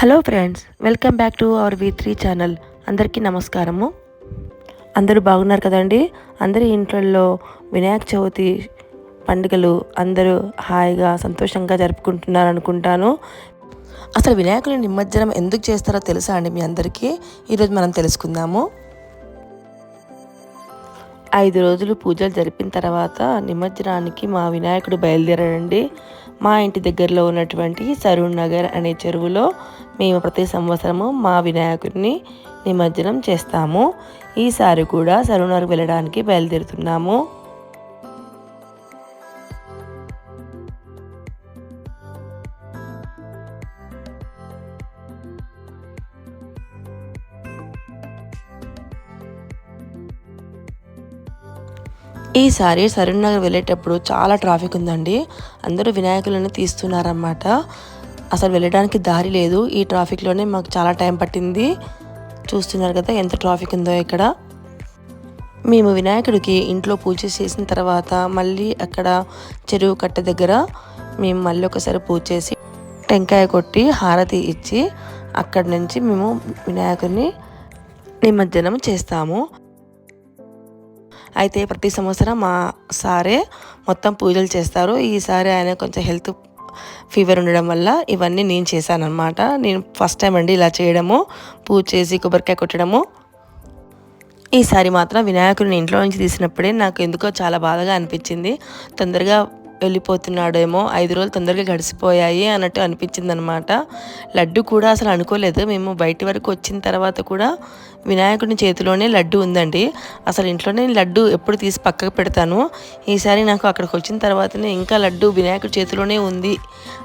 Hello friends welcome back to our V three channel. అందరికీ నమస్కారము. అందరూ బాగున్నారు కదండి? అందరి ఇంట్లో వినాయక చవితి పండుగలు అందరూ హాయిగా సంతోషంగా జరుపుకుంటున్నారు అనుకుంటాను. అసలు వినాయకుని నిమజ్జనం ఎందుకు చేస్తారో తెలుసా అండి మీ అందరికీ? ఈరోజు మనం తెలుసుకుందాము. ఐదు రోజులు పూజలు జరిపిన తర్వాత నిమజ్జనానికి మా వినాయకుడు బయలుదేరాడండి. మా ఇంటి దగ్గరలో ఉన్నటువంటి సరూర్ నగర్ అనే చెరువులో మేము ప్రతి సంవత్సరము మా వినాయకుడిని నిమజ్జనం చేస్తాము. ఈసారి కూడా సరూర్ నగర్ వెళ్ళడానికి బయలుదేరుతున్నాము. ఈసారి సరూర్ నగర్ వెళ్ళేటప్పుడు చాలా ట్రాఫిక్ ఉందండి. అందరూ వినాయకులను తీస్తున్నారన్నమాట. అసలు వెళ్ళడానికి దారి లేదు. ఈ ట్రాఫిక్లోనే మాకు చాలా టైం పట్టింది. చూస్తున్నారు కదా ఎంత ట్రాఫిక్ ఉందో ఇక్కడ. మేము వినాయకుడికి ఇంట్లో పూజ చేసిన తర్వాత మళ్ళీ అక్కడ చెరువు కట్ట దగ్గర మేము మళ్ళీ ఒకసారి పూజ చేసి టెంకాయ కొట్టి హారతి ఇచ్చి అక్కడి నుంచి మేము వినాయకుడిని నిమజ్జనం చేస్తాము. అయితే ప్రతి సంవత్సరం మా సారే మొత్తం పూజలు చేస్తారు. ఈసారి ఆయన కొంచెం హెల్త్ ఫీవర్ ఉండడం వల్ల ఇవన్నీ నేను చేశాను అనమాట నేను ఫస్ట్ టైం అండి ఇలా చేయడము పూజ చేసి కొబ్బరికాయ కొట్టడము. ఈసారి మాత్రం వినాయకుడిని ఇంట్లో నుంచి తీసినప్పుడే నాకు ఎందుకో చాలా బాధగా అనిపించింది. తొందరగా వెళ్ళిపోతున్నాడేమో ఐదు రోజులు తొందరగా గడిచిపోయాయి అన్నట్టు అనిపించింది అనమాట లడ్డు కూడా అసలు అనుకోలేదు. మేము బయటి వరకు వచ్చిన తర్వాత కూడా వినాయకుడి చేతిలోనే లడ్డు ఉందండి. అసలు ఇంట్లోనే లడ్డు ఎప్పుడు తీసి పక్కకు పెడతాను. ఈసారి నాకు అక్కడికి వచ్చిన తర్వాతనే ఇంకా లడ్డు వినాయకుడి చేతిలోనే ఉంది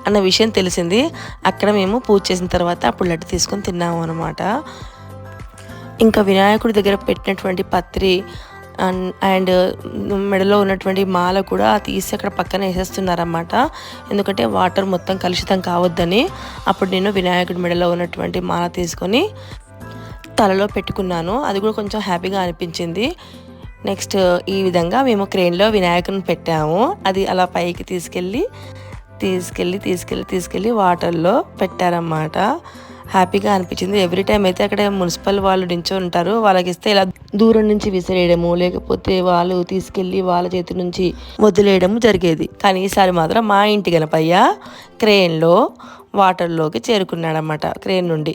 అన్న విషయం తెలిసింది. అక్కడ మేము పూజ చేసిన తర్వాత అప్పుడు లడ్డు తీసుకొని తిన్నాము అనమాట ఇంకా వినాయకుడి దగ్గర పెట్టినటువంటి పత్రి అండ్ మెడలో ఉన్నటువంటి మాల కూడా తీసి అక్కడ పక్కన వేసేస్తున్నారన్నమాట. ఎందుకంటే వాటర్ మొత్తం కలుషితం కావద్దని అప్పుడు నేను వినాయకుడి మెడలో ఉన్నటువంటి మాల తీసుకొని తలలో పెట్టుకున్నాను. అది కూడా కొంచెం హ్యాపీగా అనిపించింది. నెక్స్ట్ ఈ విధంగా మేము క్రెయిన్లో వినాయకుని పెట్టాము. అది అలా పైకి తీసుకెళ్ళి తీసుకెళ్ళి తీసుకెళ్ళి తీసుకెళ్ళి వాటర్లో పెట్టారన్నమాట. హ్యాపీగా అనిపించింది. ఎవ్రీ టైం అయితే అక్కడ మున్సిపల్ వాళ్ళు నించో ఉంటారు. వాళ్ళకి ఇస్తే ఇలా దూరం నుంచి విసిరేయడము లేకపోతే వాళ్ళు తీసుకెళ్ళి వాళ్ళ చేతి నుంచి వదిలేయడము జరిగేది. కానీ ఈసారి మాత్రం మా ఇంటి గణపయ్య క్రేన్లో వాటర్లోకి చేరుకున్నాడనమాట క్రేన్ నుండి.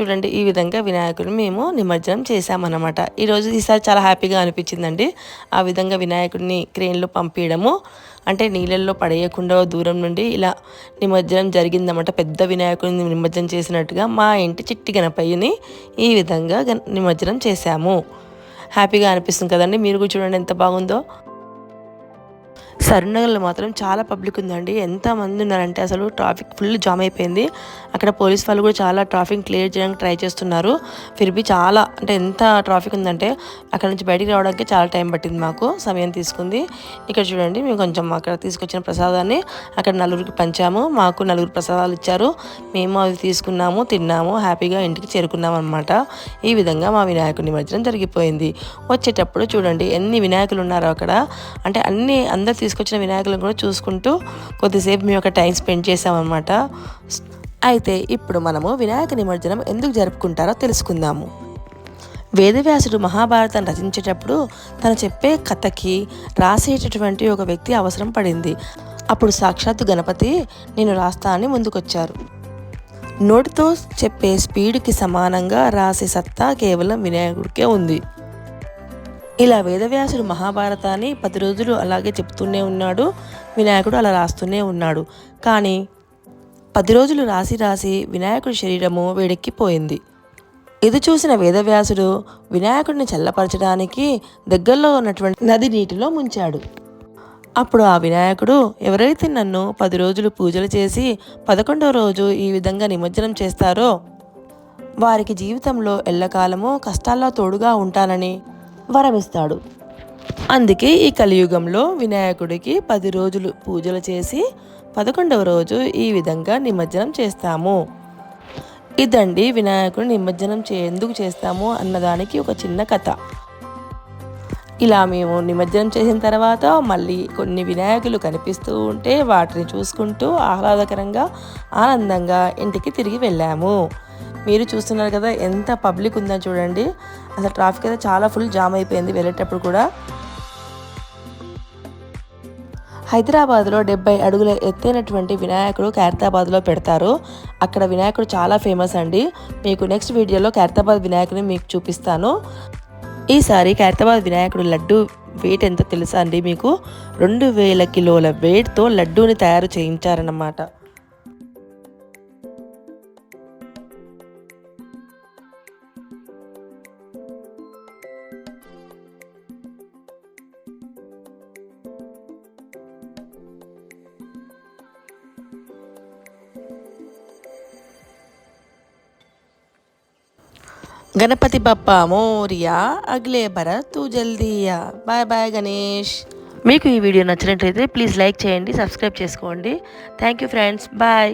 చూడండి ఈ విధంగా వినాయకుడిని మేము నిమజ్జనం చేశామన్నమాట. ఈరోజు ఈసారి చాలా హ్యాపీగా అనిపించిందండి. ఆ విధంగా వినాయకుడిని క్రెయిన్లో పంపించడము అంటే నీళ్ళల్లో పడేయకుండా దూరం నుండి ఇలా నిమజ్జనం జరిగిందన్నమాట. పెద్ద వినాయకుడిని నిమజ్జనం చేసినట్టుగా మా ఇంటి చిట్టి గణపయ్యని ఈ విధంగా నిమజ్జనం చేశాము. హ్యాపీగా అనిపిస్తుంది కదండి. మీరు కూడా చూడండి ఎంత బాగుందో. సరునగర్లో మాత్రం చాలా పబ్లిక్ ఉందండి. ఎంతమంది ఉన్నారంటే అసలు ట్రాఫిక్ ఫుల్ జామ్ అయిపోయింది. అక్కడ పోలీస్ వాళ్ళు కూడా చాలా ట్రాఫిక్ క్లియర్ చేయడానికి ట్రై చేస్తున్నారు. ఫిర్బి చాలా అంటే ఎంత ట్రాఫిక్ ఉందంటే అక్కడ నుంచి బయటికి రావడానికి చాలా టైం పట్టింది మాకు సమయం తీసుకుంది. ఇక్కడ చూడండి మేము కొంచెం అక్కడ తీసుకొచ్చిన ప్రసాదాన్ని అక్కడ నలుగురికి పంచాము. మాకు నలుగురు ప్రసాదాలు ఇచ్చారు. మేము అవి తీసుకున్నాము తిన్నాము హ్యాపీగా ఇంటికి చేరుకున్నాం అనమాట ఈ విధంగా మా వినాయకుడి నిమజ్జనం జరిగిపోయింది. వచ్చేటప్పుడు చూడండి ఎన్ని వినాయకులు ఉన్నారో అక్కడ. అంటే అన్ని అందరు తీసుకొచ్చిన వినాయకులను కూడా చూసుకుంటూ కొద్దిసేపు మేము ఒక టైం స్పెండ్ చేసామన్నమాట అయితే ఇప్పుడు మనము వినాయక నిమజ్జనం ఎందుకు జరుపుకుంటారో తెలుసుకుందాము. వేదవ్యాసుడు మహాభారతాన్ని రచించేటప్పుడు తను చెప్పే కథకి రాసేటటువంటి ఒక వ్యక్తి అవసరం పడింది. అప్పుడు సాక్షాత్తు గణపతి నేను రాస్తా అని ముందుకొచ్చారు. నోటితో చెప్పే స్పీడ్కి సమానంగా రాసే సత్తా కేవలం వినాయకుడికే ఉంది. ఇలా వేదవ్యాసుడు మహాభారతాన్ని పది రోజులు అలాగే చెప్తూనే ఉన్నాడు వినాయకుడు అలా రాస్తూనే ఉన్నాడు. కానీ పది రోజులు రాసి రాసి వినాయకుడి శరీరము వేడెక్కిపోయింది. ఇది చూసిన వేదవ్యాసుడు వినాయకుడిని చల్లపరచడానికి దగ్గరలో ఉన్నటువంటి నది నీటిలో ముంచాడు. అప్పుడు ఆ వినాయకుడు ఎవరైతే నన్ను పది రోజులు పూజలు చేసి పదకొండవ రోజు ఈ విధంగా నిమజ్జనం చేస్తారో వారికి జీవితంలో ఎల్లకాలము కష్టాల్లో తోడుగా ఉంటానని వరమిస్తాడు. అందుకే ఈ కలియుగంలో వినాయకుడికి పది రోజులు పూజలు చేసి పదకొండవ రోజు ఈ విధంగా నిమజ్జనం చేస్తాము. ఇదండి వినాయకుడిని నిమజ్జనం చే ఎందుకు చేస్తాము అన్నదానికి ఒక చిన్న కథ. ఇలా మేము నిమజ్జనం చేసిన తర్వాత మళ్ళీ కొన్ని వినాయకులు కనిపిస్తూ ఉంటే వాటిని చూసుకుంటూ ఆహ్లాదకరంగా ఆనందంగా ఇంటికి తిరిగి వెళ్ళాము. మీరు చూస్తున్నారు కదా ఎంత పబ్లిక్ ఉందని చూడండి. అసలు ట్రాఫిక్ అయితే చాలా ఫుల్ జామ్ అయిపోయింది వెళ్ళేటప్పుడు కూడా. హైదరాబాద్లో డెబ్బై అడుగుల ఎత్తైనటువంటి వినాయకుడు ఖైరతాబాద్లో పెడతారు. అక్కడ వినాయకుడు చాలా ఫేమస్ అండి. మీకు నెక్స్ట్ వీడియోలో ఖైరతాబాద్ వినాయకుడిని మీకు చూపిస్తాను. ఈసారి ఖైరతాబాద్ వినాయకుడు లడ్డు వెయిట్ ఎంత తెలుసా అండి మీకు? రెండు వేల కిలోల వెయిట్తో లడ్డూని తయారు చేయించారన్నమాట. గణపతి బప్పా మోరియా అగ్లే బర తూ జల్దీయా. Bye bye Ganesh. మీకు ఈ వీడియో నచ్చినట్లయితే ప్లీజ్ లైక్ చేయండి సబ్స్క్రైబ్ చేసుకోండి. Thank you friends bye